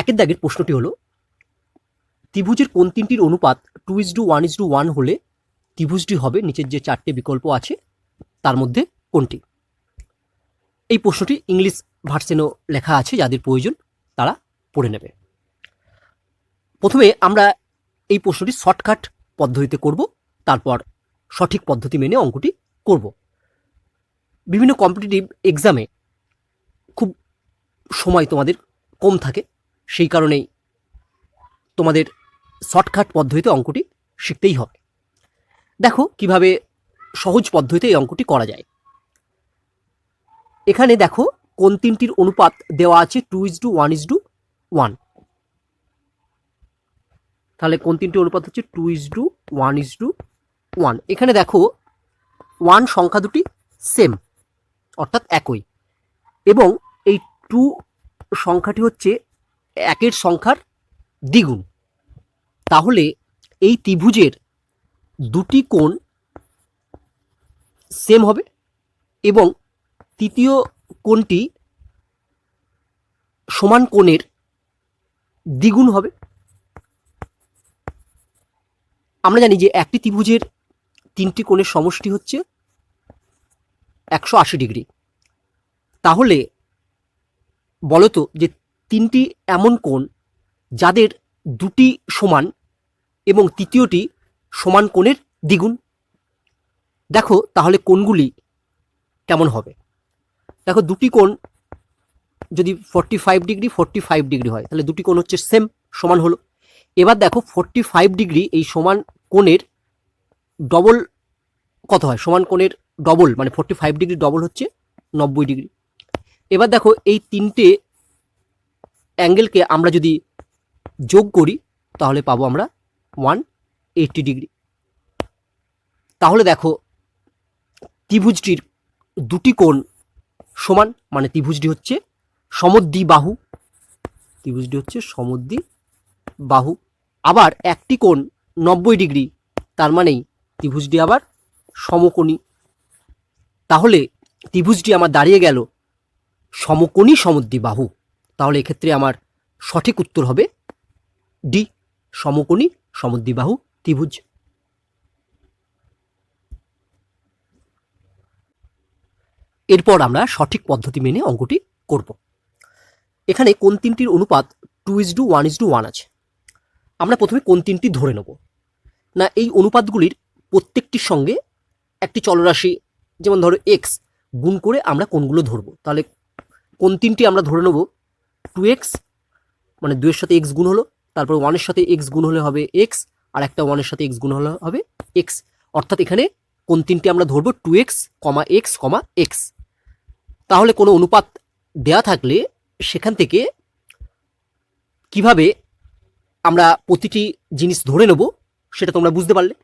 একের দাগের প্রশ্নটি হলো, ত্রিভুজের কোন তিনটির অনুপাত two is to one is to one হলে ত্রিভুজটি হবে নিচের যে চারটে বিকল্প আছে, তার মধ্যে কোনটি? এই প্রশ্নটি ইংলিশ ভার্সেনও লেখা আছে, যাদের প্রয়োজন তারা পড়ে নেবে। প্রথমে আমরা এই প্রশ্নটি শর্টকাট পদ্ধতিতে করব, তারপর সঠিক পদ্ধতি মেনে অঙ্কটি করব। বিভিন্ন কম্পিটিটিভ এক্সামে খুব সময় তোমাদের কম থাকে সেই কারণেই তোমাদের শর্টকাট পদ্ধতিতে অঙ্কটি শিখতেই হবে। দেখো কীভাবে সহজ পদ্ধতিতে এই অঙ্কটি করা যায়। এখানে দেখো কোন তিনটির অনুপাত দেওয়া আছে two is to one is to one. তাহলে কোন তিনটি অনুপাত হচ্ছে two is to one is to one. এখানে দেখো ওয়ান সংখ্যা দুটি সেম, অর্থাৎ একই। এবং এই টু সংখ্যাটি হচ্ছে একের সংখ্যার দ্বিগুণ। তাহলে এই ত্রিভুজের দুটি কোণ সেম হবে এবং তৃতীয় কোণটি সমান কোণের দ্বিগুণ হবে। আমরা জানি যে একটি ত্রিভুজের তিনটি কোণের সমষ্টি হচ্ছে একশো আশি ডিগ্রি। তাহলে বলতো যে তিনটি এমন কোণ যাদের দুটি সমান এবং তৃতীয়টি সমান কোণের দ্বিগুণ। দেখো তাহলে কোণগুলি কেমন হবে? দেখো দুটি কোণ যদি forty five degree forty five degree হয়, তাহলে দুটি কোণ হচ্ছে সেম সমান হলো। এবার দেখো ফর্টি ফাইভ ডিগ্রি এই সমান কোণের ডবল কত হয়? সমান কোণের ডবল মানে ফর্টি ফাইভ ডিগ্রি ডবল হচ্ছে নব্বই ডিগ্রি এবার দেখো এই তিনটে অ্যাঙ্গেলকে আমরা যদি যোগ করি, তাহলে পাবো আমরা ওয়ান এইটটি ডিগ্রি তাহলে দেখো, ত্রিভুজটির দুটি কোণ সমান মানে ত্রিভুজটি হচ্ছে সমদ্বি বাহু, ত্রিভুজটি হচ্ছে সমদ্বি বাহু। আবার একটি কোণ নব্বই ডিগ্রি তার মানেই ত্রিভুজটি আবার সমকোণী। তাহলে ত্রিভুজটি আমার দাঁড়িয়ে গেল সমকোণী সমদ্বি বাহু। তাহলে এক্ষেত্রে আমার সঠিক উত্তর হবে ডি, সমকোণী, সমদ্বিবাহু, ত্রিভুজ। এরপর আমরা সঠিক পদ্ধতি মেনে অঙ্কটি করব। এখানে কোন তিনটির অনুপাত two is to one is to one আছে? আমরা প্রথমে কোন তিনটি ধরে নেব? না, এই অনুপাতগুলির প্রত্যেকটির সঙ্গে একটি চলরাশি, যেমন ধরো এক্স, গুণ করে আমরা কোনগুলো ধরবো? তাহলে কোন তিনটি আমরা ধরে নেব? টু এক্স মানে দুইয়ের সাথে এক্স গুণ হলো, তারপর ওয়ানের সাথে এক্স গুণ হলে হবে এক্স আর একটা ওয়ানের সাথে এক্স গুণ হলে হবে এক্স অর্থাৎ এখানে কোন তিনটি আমরা ধরবো? Two x comma x comma x তাহলে কোনো অনুপাত দেয়া থাকলে সেখান থেকে কীভাবে আমরা প্রতিটি জিনিস ধরে নেব সেটা তোমরা বুঝতে পারলে।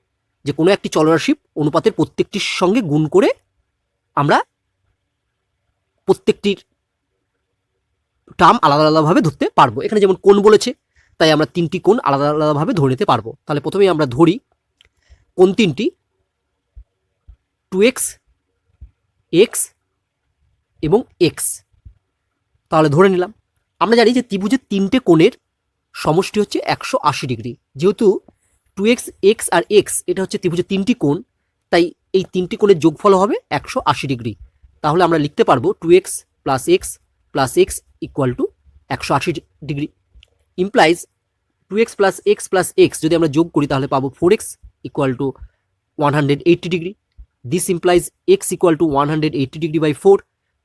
যে কোনো একটি চলরাশি অনুপাতের প্রত্যেকটির সঙ্গে গুণ করে আমরা প্রত্যেকটির টার্ম আলাদা আলাদাভাবে ধরতে পারব। এখানে যেমন কোন বলেছে, তাই আমরা তিনটি কোণ আলাদা আলাদাভাবে ধরে নিতে পারব। তাহলে প্রথমেই আমরা ধরি কোন তিনটি, টু এক্স এক্স এবং এক্স। তাহলে ধরে নিলাম, আমরা জানি যে ত্রিভুজের তিনটে কোণের সমষ্টি হচ্ছে একশো আশি ডিগ্রি। যেহেতু টু এক্স এক্স আর এক্স, এটা হচ্ছে ত্রিভুজের তিনটি কোণ, তাই এই তিনটি কোণের যোগফল হবে একশো আশি ডিগ্রি। তাহলে আমরা লিখতে পারব two x plus x plus x equal to একশো আশি degree implies two x plus x plus x যদি আমরা যোগ করি তাহলে পাবো four x equal to one hundred eighty degree this implies x equal to one hundred eighty degree by four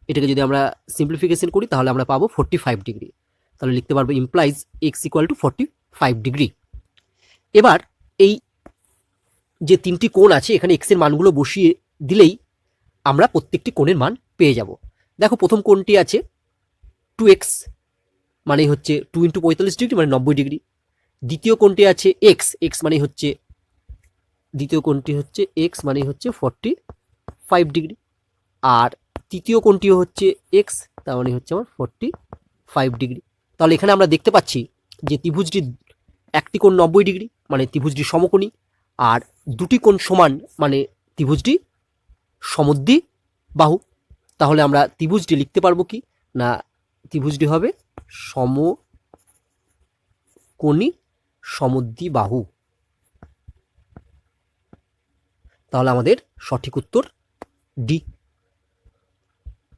এটাকে যদি আমরা সিম্পলিফিকেশন করি, তাহলে আমরা পাবো ফোরটি ফাইভ ডিগ্রি তাহলে লিখতে পারব implies x equal to forty five degree এবার এই যে তিনটি কোণ আছে, এখানে এক্সের মানগুলো বসিয়ে দিলেই আমরা প্রত্যেকটি কোণের মান পেয়ে যাব। দেখো প্রথম কোণটি আছে টু এক্স মানে হচ্ছে টু ইন্টু পঁয়তাল্লিশ ডিগ্রি মানে নব্বই ডিগ্রি দ্বিতীয় কোণটি আছে এক্স এক্স মানে হচ্ছে, দ্বিতীয় কোণটি হচ্ছে এক্স মানে হচ্ছে ফর্টি ফাইভ ডিগ্রি আর তৃতীয় কোণটিও হচ্ছে এক্স তার মানে হচ্ছে আমার ফর্টি ফাইভ ডিগ্রি তাহলে এখানে আমরা দেখতে পাচ্ছি যে ত্রিভুজটি একটি কোণ নব্বই ডিগ্রি মানে ত্রিভুজটি সমকোণী, আর দুটি কোণ সমান মানে ত্রিভুজটি সমদ্বি বাহু। তাহলে আমরা ত্রিভুজটি লিখতে পারব কি? না ত্রিভুজটি হবে সম কোণই সমদ্বিবাহু। তাহলে আমাদের সঠিক উত্তর ডি।